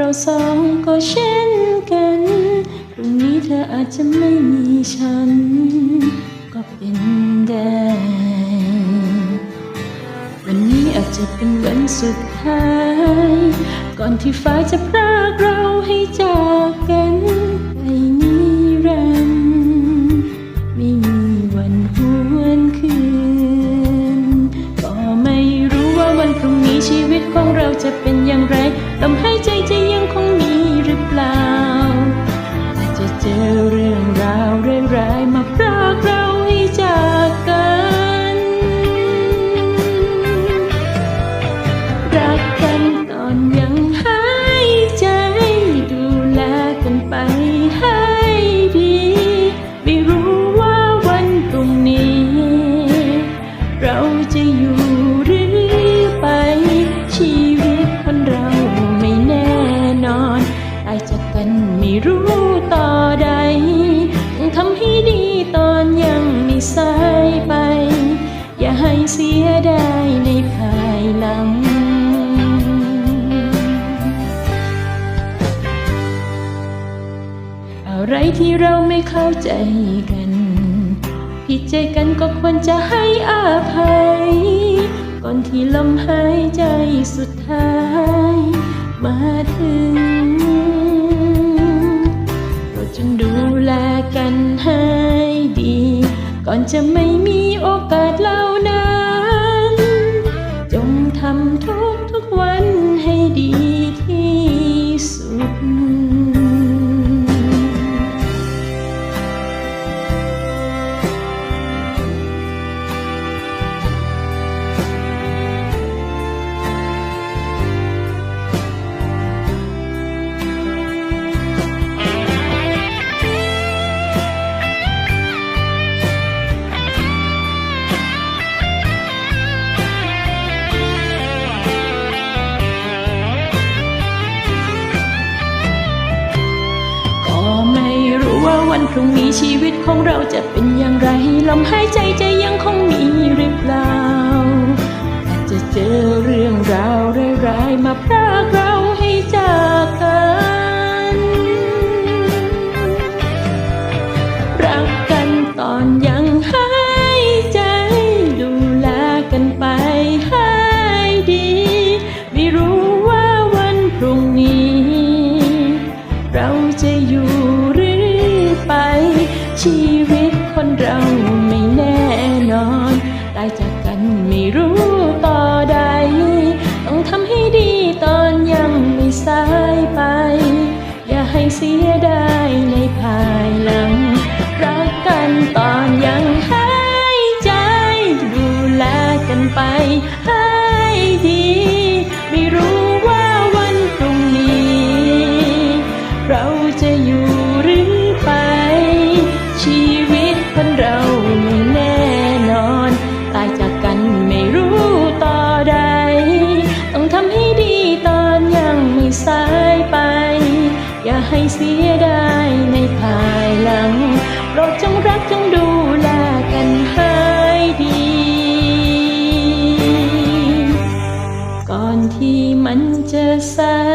เราสองก็เช่นกันพรุ่งนี้เธออาจจะไม่มีฉัน ก็เป็นได้ วันนี้อาจจะเป็นวันสุดท้าย ก่อนที่ฟ้าจะพรากเราให้จากกันไปนิรันดร์ไม่มีวันหวนคืน ก็ไม่รู้ว่าวันพรุ่งนี้ชีวิตของเราจะเป็นอย่างไรลมหายใจ เสียดายในภายหลัง อะไรที่เราไม่เข้าใจกัน ผิดใจกันก็ควรจะให้อภัย ก่อนที่ลมหายใจสุดท้าย มาถึงเราจงดูแลกันให้ดี ก่อนจะไม่มีโอกาสเล่านั้นจ งท รุ่งนี้ชีวิตของเราจะเป็นอย่างไรลมหายใจจะยังคงมีหรือเปล่าอาจจะเจอเรื่องราวร้ายๆมาพรากเราให้จากกันรักกันตอนยังหายใจดูแลกันไปให้ดี ไม่รู้ว่าวันพรุ่งนี้ เราจะอยู่หรือ ชีวิตคนเรา ให้เสียดายในภายหลังโปรดจงรักจงดูแลกันให้ดี ก่อนที่มันจะสาย